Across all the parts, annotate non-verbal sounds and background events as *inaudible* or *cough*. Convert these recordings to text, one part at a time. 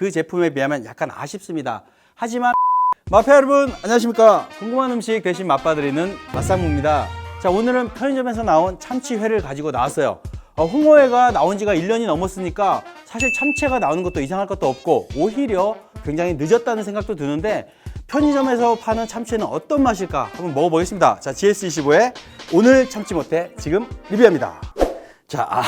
그 제품에 비하면 약간 아쉽습니다. 하지만 마페 여러분 안녕하십니까? 궁금한 음식 대신 맛봐드리는 맛상무입니다. 자 오늘은 편의점에서 나온 참치회를 가지고 나왔어요. 어, 홍어회가 나온 지가 1년이 넘었으니까 사실 참치가 나오는 것도 이상할 것도 없고 오히려 굉장히 늦었다는 생각도 드는데 편의점에서 파는 참치는 어떤 맛일까 한번 먹어보겠습니다. 자 GS25의 오늘 참치 못해 지금 리뷰합니다. 자, 아,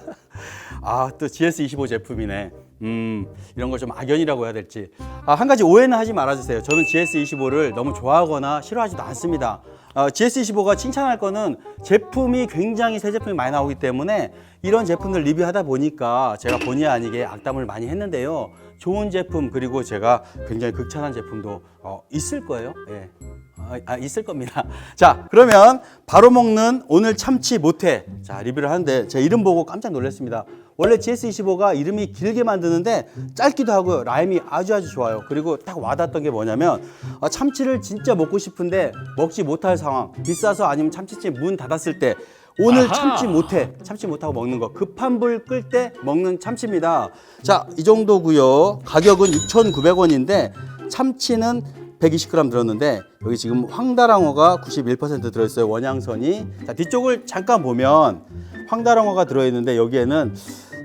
*laughs* 아, 또 GS25 제품이네. 음, 이런 걸 좀 악연이라고 해야 될지. 아, 한 가지 오해는 하지 말아주세요. 저는 GS25를 너무 좋아하거나 싫어하지도 않습니다. 어, GS25가 칭찬할 거는 제품이 굉장히 새 제품이 많이 나오기 때문에 이런 제품들 리뷰하다 보니까 제가 본의 아니게 악담을 많이 했는데요. 좋은 제품 그리고 제가 굉장히 극찬한 제품도 어, 있을 거예요. 예. 아, 아, 있을 겁니다. *laughs* 자, 그러면 바로 먹는 오늘 참치 모태. 자, 리뷰를 하는데 제 이름 보고 깜짝 놀랐습니다. 원래 GS25가 이름이 길게 만드는데 짧기도 하고요. 라임이 아주 아주 좋아요. 그리고 딱 와닿았던 게 뭐냐면 아, 참치를 진짜 먹고 싶은데 먹지 못할 상황. 비싸서 아니면 참치집 문 닫았을 때 오늘 아하. 참치 못해. 참치 못하고 먹는 거. 급한 불 끌 때 먹는 참치입니다. 자, 이 정도고요. 가격은 6,900원인데 참치는 120g 들었는데 여기 지금 황다랑어가 91% 들어있어요 원양선이 자 뒤쪽을 잠깐 보면 황다랑어가 들어있는데 여기에는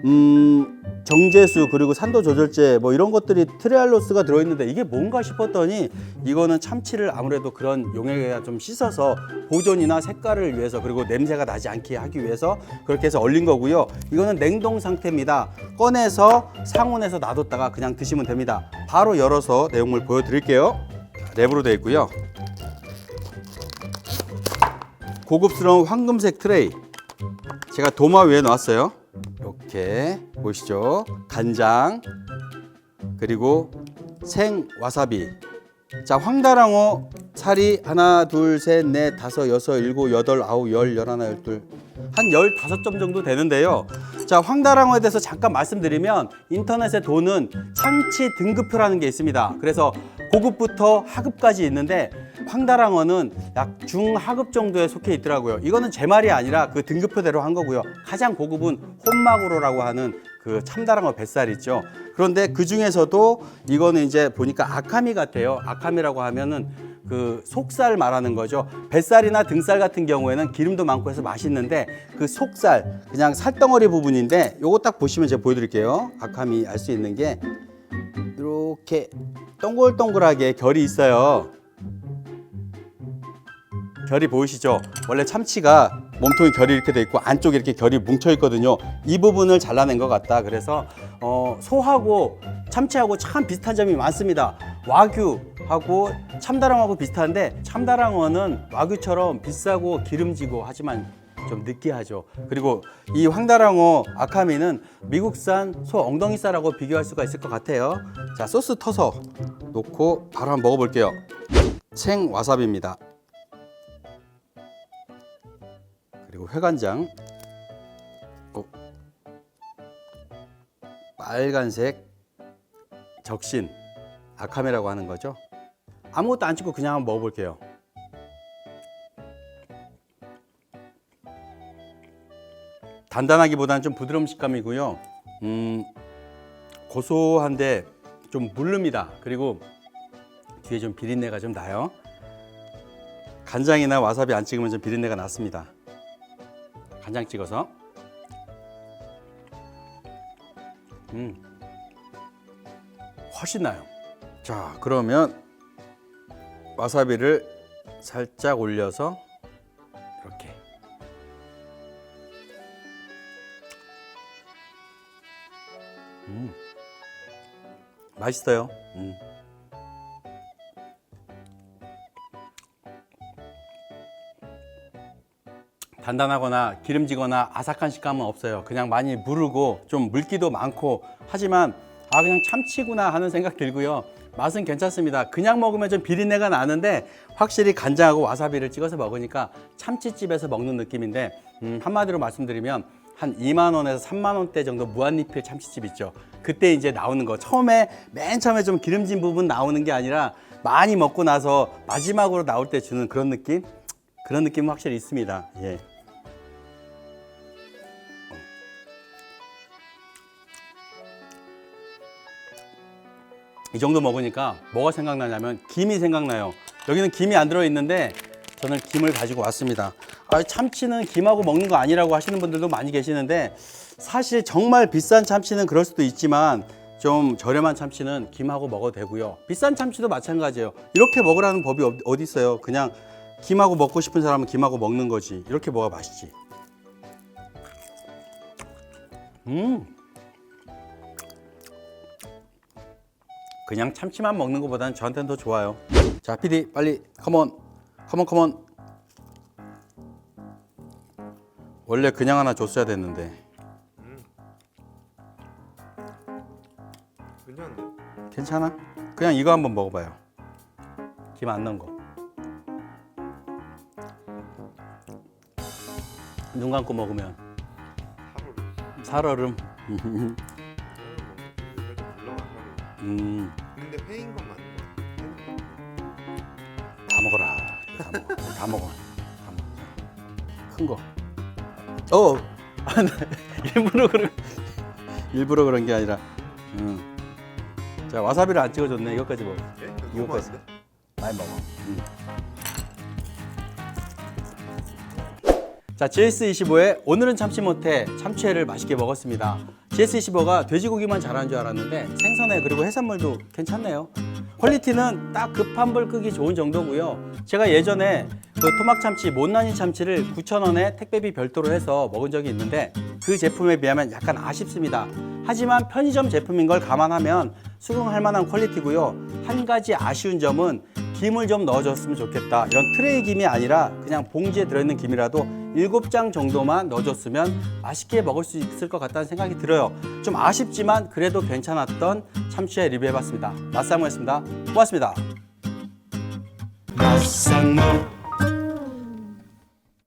음 정제수 그리고 산도 조절제 뭐 이런 것들이 트레알로스가 들어있는데 이게 뭔가 싶었더니 이거는 참치를 아무래도 그런 용액에 좀 씻어서 보존이나 색깔을 위해서 그리고 냄새가 나지 않게 하기 위해서 그렇게 해서 얼린 거고요. 이거는 냉동 상태입니다. 꺼내서 상온에서 놔뒀다가 그냥 드시면 됩니다. 바로 열어서 내용물 보여드릴게요. 자, 랩으로 되어 있고요. 고급스러운 황금색 트레이. 제가 도마 위에 놨어요 이렇게 보시죠? 간장 그리고 생 와사비. 자 황다랑어 살이 하나 둘 셋 넷 다섯 여섯 일곱 여덟 아홉 열 열하나 열둘. 한 열다섯 점 정도 되는데요 자 황다랑어에 대해서 잠깐 말씀드리면 인터넷에 도는 참치 등급표라는 게 있습니다 그래서 고급부터 하급까지 있는데 황다랑어는 약 중하급 정도에 속해 있더라고요 이거는 제 말이 아니라 그 등급표대로 한 거고요 가장 고급은 혼마구로라고 하는 그 참다랑어 뱃살 있죠. 그런데 그 중에서도 이거는 이제 보니까 아카미 같아요. 아카미라고 하면은 그 속살 말하는 거죠. 뱃살이나 등살 같은 경우에는 기름도 많고 해서 맛있는데 그 속살 그냥 살덩어리 부분인데 요거 딱 보시면 제가 보여드릴게요. 아카미 알수 있는 게 이렇게 동글동글하게 결이 있어요. 결이 보이시죠? 원래 참치가 몸통에 결이 이렇게 돼 있고 안쪽에 이렇게 결이 뭉쳐 있거든요. 이 부분을 잘라낸 것 같다. 그래서 어, 소하고 참치하고 참 비슷한 점이 많습니다. 와규하고 참다랑어하고 비슷한데 참다랑어는 와규처럼 비싸고 기름지고 하지만 좀 느끼하죠. 그리고 이 황다랑어 아카미는 미국산 소 엉덩이살하고 비교할 수가 있을 것 같아요. 자 소스 터서 놓고 바로 한번 먹어볼게요. 생 와사비입니다. 그리고 회간장 어, 빨간색 적신 아카메라고 하는 거죠? 아무것도 안 찍고 그냥 한번 먹어볼게요. 단단하기보다는 좀 부드러운 식감이고요. 음, 고소한데 좀 물릅니다. 그리고 뒤에 좀 비린내가 좀 나요. 간장이나 와사비 안 찍으면 좀 비린내가 났습니다 간장 찍어서. 음. 훨씬 나요. 자 그러면 와사비를 살짝 올려서 이렇게. 음. 맛있어요. 음. 단단하거나 기름지거나 아삭한 식감은 없어요. 그냥 많이 무르고 좀 물기도 많고 하지만 아 그냥 참치구나 하는 생각 들고요. 맛은 괜찮습니다. 그냥 먹으면 좀 비린내가 나는데 확실히 간장하고 와사비를 찍어서 먹으니까 참치집에서 먹는 느낌인데 음, 한마디로 말씀드리면 한 2만 원에서 3만 원대 정도 무한리필 참치집 있죠. 그때 이제 나오는 거 처음에 맨 처음에 좀 기름진 부분 나오는 게 아니라 많이 먹고 나서 마지막으로 나올 때 주는 그런 느낌 그런 느낌은 확실히 있습니다. 예. 이 정도 먹으니까 뭐가 생각나냐면 김이 생각나요. 여기는 김이 안 들어있는데 저는 김을 가지고 왔습니다. 아, 참치는 김하고 먹는 거 아니라고 하시는 분들도 많이 계시는데 사실 정말 비싼 참치는 그럴 수도 있지만 좀 저렴한 참치는 김하고 먹어도 되고요. 비싼 참치도 마찬가지예요. 이렇게 먹으라는 법이 어- 어디 있어요? 그냥 김하고 먹고 싶은 사람은 김하고 먹는 거지. 이렇게 먹어 맛있지. 음. 그냥 참치만 먹는 것보다는 저한테는 더 좋아요. 자, PD 빨리 컴온. 컴온 컴온. 원래 그냥 하나 줬어야 됐는데. 괜찮은데? 괜찮아? 그냥 이거 한번 먹어봐요. 김 안 넣은 거. 눈 감고 먹으면 살얼음. *laughs* 음, 근데 회인 건 맞는 거야 다 먹어라. 다 먹어. 다 먹어. 다 먹어. 큰 거. 어. *laughs* 아, 나 일부러 그런 일부러 그런 게 아니라. 음. 자 와사비를 안 찍어줬네. 이것까지 먹어. 예? 이거까지. 너무 많은데? 많이 먹어. 음. 자, GS25의 오늘은 참치 못해 참치회를 맛있게 먹었습니다. GS25가 돼지고기만 잘하는 줄 알았는데 생선회 그리고 해산물도 괜찮네요. 퀄리티는 딱 급한 불 끄기 좋은 정도고요. 제가 예전에 그 토막 참치, 못난이 참치를 9,000원에 택배비 별도로 해서 먹은 적이 있는데 그 제품에 비하면 약간 아쉽습니다. 하지만 편의점 제품인 걸 감안하면 수긍할 만한 퀄리티고요. 한 가지 아쉬운 점은 김을 좀 넣어줬으면 좋겠다. 이런 트레이 김이 아니라 그냥 봉지에 들어있는 김이라도 7장 정도만 넣어줬으면 맛있게 먹을 수 있을 것 같다는 생각이 들어요. 좀 아쉽지만 그래도 괜찮았던 참치회 리뷰해봤습니다. 맛상무였습니다. 고맙습니다. 맛상무